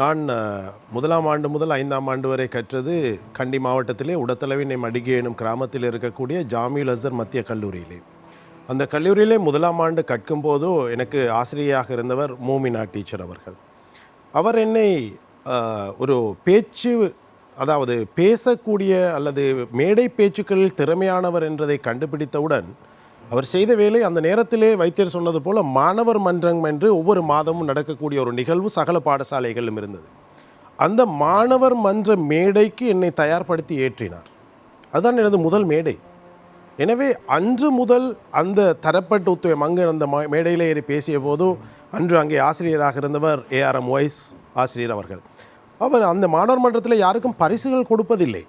நான் முதலாம் ஆண்டு முதல் ஐந்தாம் ஆண்டு வரை கற்றது கண்டி மாவட்டத்திலே உடத்தளவினை மடிகை எனும் கிராமத்தில் இருக்கக்கூடிய ஜாமியுல் அசர் மத்திய கல்லூரியிலே. அந்த கல்லூரியிலே முதலாம் ஆண்டு கற்கும் போதோ எனக்கு ஆசிரியராக இருந்தவர் மூமினா டீச்சர் அவர்கள். அவர் என்னை ஒரு பேச்சு அதாவது பேசக்கூடிய அல்லது மேடை பேச்சுக்களில் திறமையானவர் என்றதை கண்டுபிடித்தவுடன் அவர் செய்த வேலை அந்த நேரத்திலே வைத்தியர் சொன்னது போல மாணவர் மன்றம் என்று ஒவ்வொரு மாதமும் நடக்கக்கூடிய ஒரு நிகழ்வு சகல பாடசாலைகளிலும் இருந்தது. அந்த மாணவர் மன்ற மேடைக்கு என்னை தயார்படுத்தி ஏற்றினார். அதுதான் எனது முதல் மேடை. எனவே அன்று முதல் அந்த தரப்பட்டு உத்துவம் அங்கு அந்த மேடையில் ஏறி பேசிய போது அன்று அங்கே ஆசிரியராக இருந்தவர் ஏஆர்எம் ஒய்ஸ் ஆசிரியர் அவர்கள். அவர் அந்த மாணவர் மன்றத்தில் யாருக்கும் பரிசுகள் கொடுப்பதில்லை.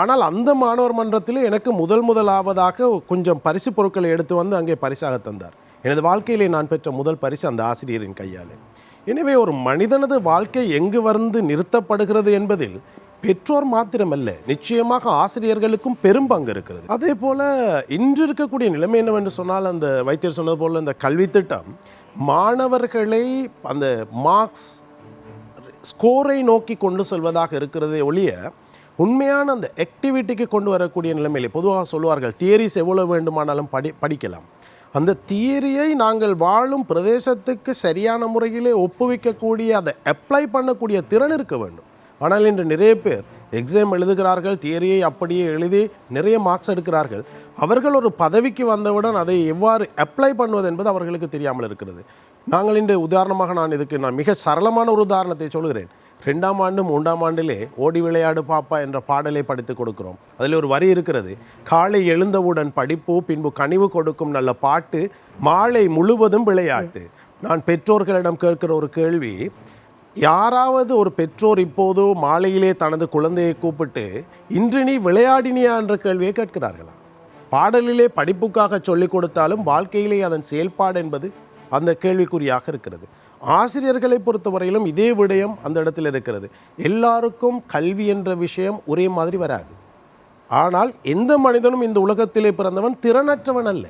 ஆனால் அந்த மாணவர் மன்றத்தில் எனக்கு முதல் முதலாவதாக கொஞ்சம் பரிசு பொருட்களை எடுத்து வந்து அங்கே பரிசாக தந்தார். எனது வாழ்க்கையிலே நான் பெற்ற முதல் பரிசு அந்த ஆசிரியரின் கையாலே. எனவே ஒரு மனிதனது வாழ்க்கை எங்கு வந்து நிறுத்தப்படுகிறது என்பதில் பெற்றோர் மாத்திரமல்ல நிச்சயமாக ஆசிரியர்களுக்கும் பெரும் பங்கு இருக்கிறது. அதே போல் இன்று இருக்கக்கூடிய நிலைமை என்னவென்று சொன்னால் அந்த வைத்தியர் சொன்னது போல் இந்த கல்வி திட்டம் மாணவர்களை அந்த மார்க்ஸ் ஸ்கோரை நோக்கி கொண்டு செல்வதாக இருக்கிறதே ஒழிய உண்மையான அந்த ஆக்டிவிட்டிக்கு கொண்டு வரக்கூடிய நிலைமையிலே பொதுவாக சொல்லுவார்கள் தியரிஸ் எவ்வளவு வேண்டுமானாலும் படி படிக்கலாம். அந்த தியரியை நாங்கள் வாழும் பிரதேசத்துக்கு சரியான முறையிலே ஒப்புவிக்கக்கூடிய அதை அப்ளை பண்ணக்கூடிய திறன் இருக்க வேண்டும். ஆனால் இன்று நிறைய பேர் எக்ஸாம் எழுதுகிறார்கள் தியரியை அப்படியே எழுதி நிறைய மார்க்ஸ் எடுக்கிறார்கள். அவர்கள் ஒரு பதவிக்கு வந்தவுடன் அதை எவ்வாறு அப்ளை பண்ணுவது என்பது அவர்களுக்கு தெரியாமல் இருக்கிறது. நாங்கள் இன்று உதாரணமாக நான் இதுக்கு நான் மிக சரளமான ஒரு உதாரணத்தை சொல்கிறேன். ரெண்டாம் ஆண்டு மூன்றாம் ஆண்டிலே ஓடி விளையாடு பாப்பா என்ற பாடலை படித்து கொடுக்கிறோம். அதில் ஒரு வரி இருக்கிறது. காலை எழுந்தவுடன் படிப்பு பின்பு கனிவு கொடுக்கும் நல்ல பாட்டு மாலை முழுவதும் விளையாட்டு. நான் பெற்றோர்களிடம் கேட்கிற ஒரு கேள்வி யாராவது ஒரு பெற்றோர் இப்போதோ மாலையிலே தனது குழந்தையை கூப்பிட்டு இன்று நீ விளையாடினியா? என்ற கேள்வியை கேட்கிறார்களா? பாடலிலே படிப்புக்காக சொல்லிக் கொடுத்தாலும் வாழ்க்கையிலே அதன் செயல்பாடு என்பது அந்த கேள்விக்குறியாக இருக்கிறது. ஆசிரியர்களை பொறுத்தவரையிலும் இதே விடயம் அந்த இடத்தில் இருக்கிறது. எல்லாருக்கும் கல்வி என்ற விஷயம் ஒரே மாதிரி வராது. ஆனால் எந்த மனிதனும் இந்த உலகத்திலே பிறந்தவன் திறனற்றவன் அல்ல.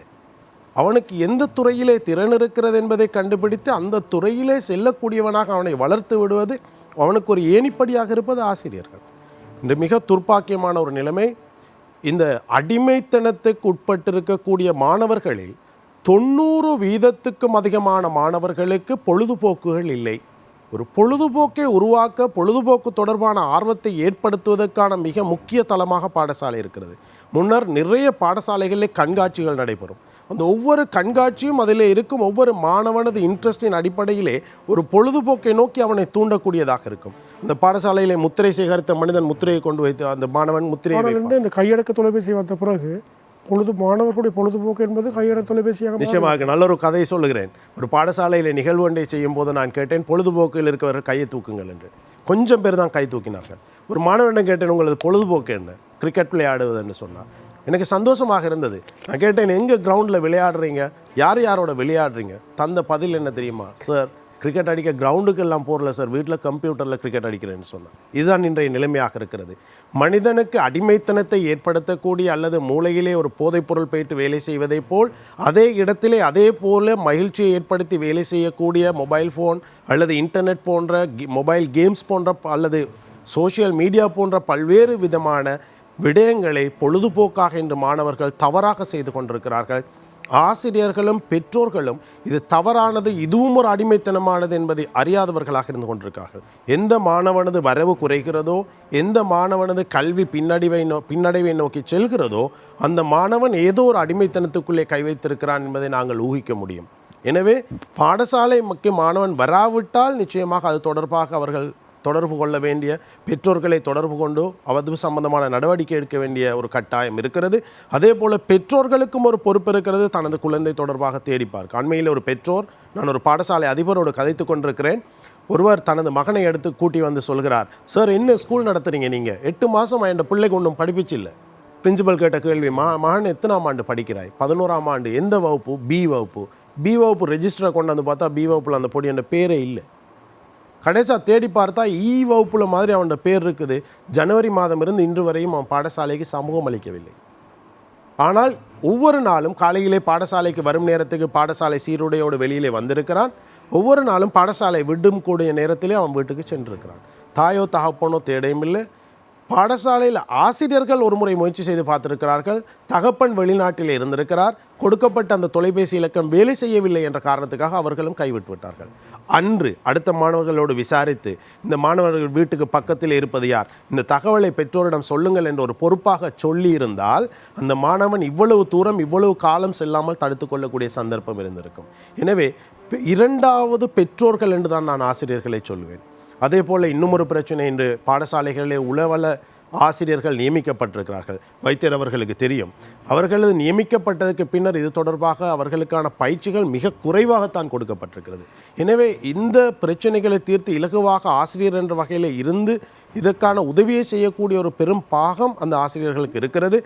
அவனுக்கு எந்த துறையிலே திறன் இருக்கிறது என்பதை கண்டுபிடித்து அந்த துறையிலே செல்லக்கூடியவனாக அவனை வளர்த்து விடுவது அவனுக்கு ஒரு ஏணிப்படியாக இருப்பது ஆசிரியர்கள். இன்று மிக துர்ப்பாக்கியமான ஒரு நிலைமை. இந்த அடிமைத்தனத்துக்கு உட்பட்டிருக்கக்கூடிய மாணவர்களில் தொண்ணூறு வீதத்துக்கும் அதிகமான மாணவர்களுக்கு பொழுதுபோக்குகள் இல்லை. ஒரு பொழுதுபோக்கை உருவாக்க பொழுதுபோக்கு தொடர்பான ஆர்வத்தை ஏற்படுத்துவதற்கான மிக முக்கிய தளமாக பாடசாலை இருக்கிறது. முன்னர் நிறைய பாடசாலைகளில் கண்காட்சிகள் நடைபெறும். அந்த ஒவ்வொரு கண்காட்சியும் அதில் இருக்கும் ஒவ்வொரு மாணவனது இன்ட்ரெஸ்டின் அடிப்படையிலே ஒரு பொழுதுபோக்கை நோக்கி அவனை தூண்டக்கூடியதாக இருக்கும். அந்த பாடசாலையிலே முத்திரை சேகரித்த மனிதன் முத்திரையை கொண்டு வைத்து அந்த மாணவன் முத்திரையை இந்த கையடக்க தொலைபேசி வந்த பிறகு பொழுது மாணவர்களுடைய பொழுதுபோக்கு என்பது கையடக்க தொலைபேசியாக நிச்சயமாக நல்ல ஒரு கதையை சொல்லுகிறேன். ஒரு பாடசாலையில் நிகழ்வு ஒன்றை செய்யும் போது நான் கேட்டேன் பொழுதுபோக்கில் இருக்கிறவர்கள் கையை தூக்குங்கள் என்று. கொஞ்சம் பேர் தான் கை தூக்கினார்கள். ஒரு மாணவனிடம் கேட்டேன் உங்களது பொழுதுபோக்கு என்ன? கிரிக்கெட் விளையாடுவது என்று சொன்னார். எனக்கு சந்தோஷமாக இருந்தது. நான் கேட்டேன் எங்கே கிரவுண்டில் விளையாடுறீங்க? யார் யாரோட விளையாடுறீங்க? தந்த பதில் என்ன தெரியுமா? சார் கிரிக்கெட் அடிக்க கிரவுண்டுக்கு எல்லாம் போகல சார் வீட்டில் கம்ப்யூட்டரில் கிரிக்கெட் அடிக்கிறேன்னு சொன்னேன் இதுதான் இன்றைய நிலைமையாக இருக்கிறது. மனிதனுக்கு அடிமைத்தனத்தை ஏற்படுத்தக்கூடிய அல்லது மூளையிலே ஒரு போதைப்பொருள் போயிட்டு வேலை செய்வதைப் போல் அதே இடத்திலே அதே போல மகிழ்ச்சியை ஏற்படுத்தி வேலை செய்யக்கூடிய மொபைல் ஃபோன் அல்லது இன்டர்நெட் போன்ற மொபைல் கேம்ஸ் போன்ற அல்லது சோஷியல் மீடியா போன்ற பல்வேறு விதமான விடயங்களை பொழுதுபோக்காக இன்று மாணவர்கள் தவறாக செய்து கொண்டிருக்கிறார்கள். ஆசிரியர்களும் பெற்றோர்களும் இது தவறானது இதுவும் ஒரு அடிமைத்தனமானது என்பதை அறியாதவர்களாக இருந்து கொண்டிருக்கார்கள். எந்த மாணவனது வரவு குறைகிறதோ எந்த மாணவனது கல்வி பின்னடைவை நோ பின்னடைவை நோக்கி செல்கிறதோ அந்த மாணவன் ஏதோ ஒரு அடிமைத்தனத்துக்குள்ளே கை வைத்திருக்கிறான் என்பதை நாங்கள் ஊகிக்க முடியும். எனவே பாடசாலை முக்கிய மாணவன் வராவிட்டால் நிச்சயமாக அது தொடர்பாக அவர்கள் தொடர்பு கொள்ள வேண்டிய பெற்றோர்களை தொடர்பு கொண்டு அது சம்பந்தமான நடவடிக்கை எடுக்க வேண்டிய ஒரு கட்டாயம் இருக்கிறது. அதே போல் பெற்றோர்களுக்கும் ஒரு பொறுப்பு இருக்கிறது. தனது குழந்தை தொடர்பாக தேடிப்பார். அண்மையில் ஒரு பெற்றோர் நான் ஒரு பாடசாலை அதிபரோடு கதைத்து கொண்டிருக்கிறேன். ஒருவர் தனது மகனை எடுத்து கூட்டி வந்து சொல்கிறார் சார் என்ன ஸ்கூல் நடத்துறீங்க நீங்கள் எட்டு மாதம் என் பிள்ளைக்கு ஒன்றும் படிப்பிச்சு இல்லை பிரின்சிபல் கேட்ட கேள்வி மா மகன் எத்தனாம் ஆண்டு படிக்கிறாய்? பதினோராம் ஆண்டு. எந்த வகுப்பு? பி வகுப்பு. பி வகுப்பு ரெஜிஸ்டரை கொண்டு வந்து பார்த்தா பி வகுப்பில் அந்த பொடி என்ற பேரே இல்லை. கடைசியாக தேடி பார்த்தா இ வகுப்புல மாதிரி அவனோட பேர் இருக்குது. ஜனவரி மாதம் இருந்து இன்று வரையும் அவன் பாடசாலைக்கு சமூகம் அளிக்கவில்லை. ஆனால் ஒவ்வொரு நாளும் காலையிலே பாடசாலைக்கு வரும் நேரத்துக்கு பாடசாலை சீருடையோடு வெளியிலே வந்திருக்கிறான். ஒவ்வொரு நாளும் பாடசாலை விடும் கூடிய நேரத்திலே அவன் வீட்டுக்கு சென்றிருக்கிறான். தாயோ தகப்பனோ தேடையும் இல்லை. பாடசாலையில் ஆசிரியர்கள் ஒரு முறை முயற்சி செய்து பார்த்திருக்கிறார்கள். தகப்பன் வெளிநாட்டில் இருந்திருக்கிறார். கொடுக்கப்பட்ட அந்த தொலைபேசி இலக்கம் வேலை செய்யவில்லை என்ற காரணத்துக்காக அவர்களும் கைவிட்டு விட்டார்கள். அன்று அடுத்த மாணவர்களோடு விசாரித்து இந்த மாணவர்கள் வீட்டுக்கு பக்கத்தில் இருப்பது யார்? இந்த தகவலை பெற்றோரிடம் சொல்லுங்கள் என்று ஒரு பொறுப்பாக சொல்லியிருந்தால் அந்த மாணவன் இவ்வளவு தூரம் இவ்வளவு காலம் செல்லாமல் தடுத்து கொள்ளக்கூடிய சந்தர்ப்பம் இருந்திருக்கும். எனவே இரண்டாவது பெற்றோர்கள் என்று தான் நான் ஆசிரியர்களை சொல்லுவேன் அதே போல் இன்னுமொரு பிரச்சனை இன்று பாடசாலைகளிலே உளவல ஆசிரியர்கள் நியமிக்கப்பட்டிருக்கிறார்கள். வைத்தியர் அவர்களுக்கு தெரியும். அவர்களது நியமிக்கப்பட்டதுக்கு பின்னர் இது தொடர்பாக அவர்களுக்கான பயிற்சிகள் மிக குறைவாகத்தான் கொடுக்கப்பட்டிருக்கிறது. எனவே இந்த பிரச்சனைகளை தீர்த்து இலகுவாக ஆசிரியர் என்ற வகையில் இருந்து இதற்கான உதவியை செய்யக்கூடிய ஒரு பெரும் பாகம் அந்த ஆசிரியர்களுக்கு இருக்கிறது.